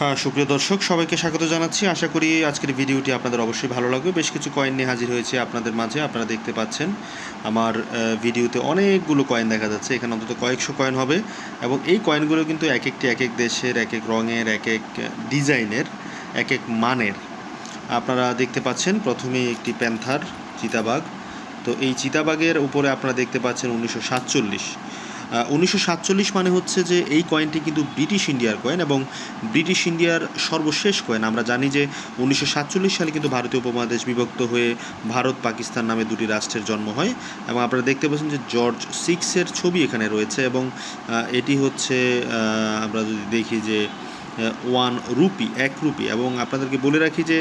হ্যাঁ সুপ্রিয় দর্শক, সবাইকে স্বাগত জানাচ্ছি। আশা করি আজকের ভিডিওটি আপনাদের অবশ্যই ভালো লাগবে। বেশ কিছু কয়েন নিয়ে হাজির হয়েছে আপনাদের মাঝে, আপনারা দেখতে পাচ্ছেন। আমার ভিডিওতে অনেকগুলো কয়েন দেখা যাচ্ছে। এখানে অন্তত কয়েকশো কয়েন হবে এবং এই কয়েনগুলো কিন্তু এক একটি এক এক দেশের এক এক রঙের এক এক ডিজাইনের এক এক মানের। আপনারা দেখতে পাচ্ছেন, প্রথমে একটি প্যান্থার চিতাবাঘ। তো এই চিতাবাঘের উপরে আপনারা দেখতে পাচ্ছেন উনিশশো সাতচল্লিশ। উনিশশো সাতচল্লিশ মানে হচ্ছে যে এই কয়েনটি কিন্তু ব্রিটিশ ইন্ডিয়ার কয়েন এবং ব্রিটিশ ইন্ডিয়ার সর্বশেষ কয়েন আমরা জানি যে উনিশশো সাতচল্লিশ সালে কিন্তু ভারতীয় উপমহাদেশ বিভক্ত হয়ে ভারত পাকিস্তান নামে দুটি রাষ্ট্রের জন্ম হয় এবং আপনারা দেখতে পাচ্ছেন যে জর্জ সিক্সের ছবি এখানে রয়েছে এবং এটি হচ্ছে আমরা যদি দেখি যে ওয়ান রুপি এক রুপি এবং আপনাদেরকে বলে রাখি যে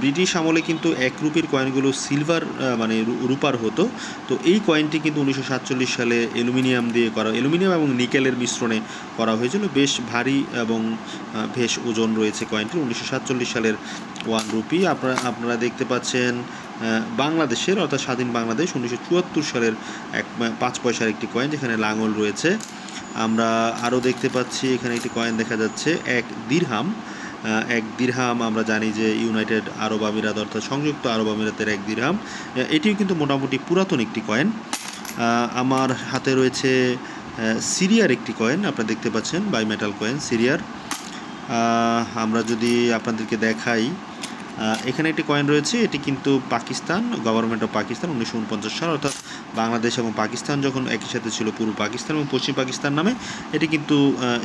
ব্রিটিশ আমলে কিন্তু এক রুপির কয়েনগুলো সিলভার মানে রূপার হতো। তো এই কয়েনটি কিন্তু উনিশশো সাতচল্লিশ সালে অ্যালুমিনিয়াম দিয়ে করা, অ্যালুমিনিয়াম এবং নিকেলের মিশ্রণে করা হয়েছিল। বেশ ভারী এবং বেশ ওজন রয়েছে কয়েনটি উনিশশো সাতচল্লিশ সালের ওয়ান রুপি আপনারা আপনারা দেখতে পাচ্ছেন বাংলাদেশের অর্থাৎ স্বাধীন বাংলাদেশ উনিশশো চুয়াত্তর সালের এক, পাঁচ পয়সার একটি কয়েন যেখানে লাঙল রয়েছে। আমরা আরও দেখতে পাচ্ছি, এখানে একটি কয়েন দেখা যাচ্ছে, এক দিরহাম এক দিরহাম আমরা জানি যে ইউনাইটেড আরব আমিরাত অর্থাৎ সংযুক্ত আরব আমিরাতের এক দিরহাম এটিও কিন্তু মোটামুটি পুরাতন একটি কয়েন আমার হাতে রয়েছে সিরিয়ার একটি কয়েন আপনারা দেখতে পাচ্ছেন বাই মেটাল কয়েন সিরিয়ার আমরা যদি আপনাদেরকে দেখাই এখানে একটি কয়েন রয়েছে, এটি কিন্তু পাকিস্তান গভর্নমেন্ট অফ পাকিস্তান উনিশশো উনপঞ্চাশ সাল, অর্থাৎ বাংলাদেশ এবং পাকিস্তান যখন একই সাথে ছিল পূর্ব পাকিস্তান এবং পশ্চিম পাকিস্তান নামে, এটি কিন্তু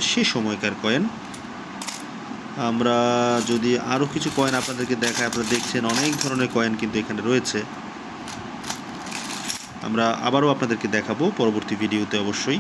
সে সময়কার কয়েন আমরা যদি আরও কিছু কয়েন আপনাদেরকে দেখাই, আপনারা দেখছেন অনেক ধরনের কয়েন কিন্তু এখানে রয়েছে। আমরা আবারও আপনাদেরকে দেখাবো পরবর্তী ভিডিওতে অবশ্যই।